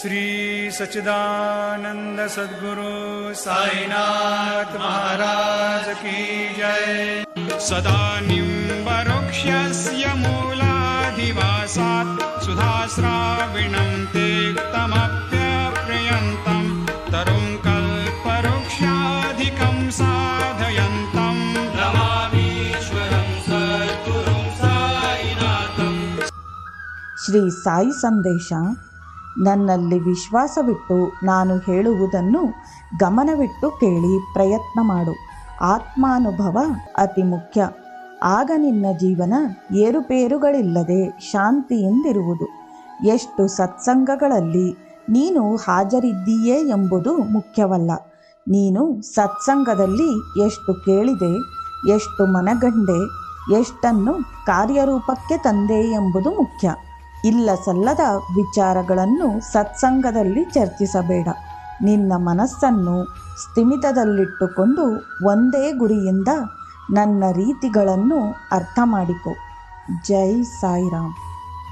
श्री सचिदानंद सदगुरु साईनाथ महाराज की जय। सदा निम्बरुक्षस्य मूलाधिवासात् सुधास्राविणं तेक्तमप्यप्रयन्तं तरुं कल्परुक्षाधिकं साधयन्तम् श्री साई संदेशा ನನ್ನಲ್ಲಿ ವಿಶ್ವಾಸವಿಟ್ಟು ನಾನು ಹೇಳುವುದನ್ನು ಗಮನವಿಟ್ಟು ಕೇಳಿ ಪ್ರಯತ್ನ ಮಾಡು. ಆತ್ಮಾನುಭವ ಅತಿ ಮುಖ್ಯ. ಆಗ ನಿನ್ನ ಜೀವನ ಏರುಪೇರುಗಳಿಲ್ಲದೆ ಶಾಂತಿಯಿಂದಿರುವುದು ಎಷ್ಟು ಸತ್ಸಂಗಗಳಲ್ಲಿ ನೀನು ಹಾಜರಿದ್ದೀಯೇ ಎಂಬುದು ಮುಖ್ಯವಲ್ಲ. ನೀನು ಸತ್ಸಂಗದಲ್ಲಿ ಎಷ್ಟು ಕೇಳಿದೆ, ಎಷ್ಟು ಮನಗಂಡೆ, ಎಷ್ಟನ್ನು ಕಾರ್ಯರೂಪಕ್ಕೆ ತಂದೆ ಎಂಬುದು ಮುಖ್ಯ. ಇಲ್ಲ ಸಲ್ಲದ ವಿಚಾರಗಳನ್ನು ಸತ್ಸಂಗದಲ್ಲಿ ಚರ್ಚಿಸಬೇಡ. ನಿನ್ನ ಮನಸ್ಸನ್ನು ಸ್ಥಿಮಿತದಲ್ಲಿಟ್ಟುಕೊಂಡು ಒಂದೇ ಗುರಿಯಿಂದ ನನ್ನ ರೀತಿಗಳನ್ನು ಅರ್ಥ ಮಾಡಿಕೊ ಜೈ ಸಾಯಿರಾಮ್.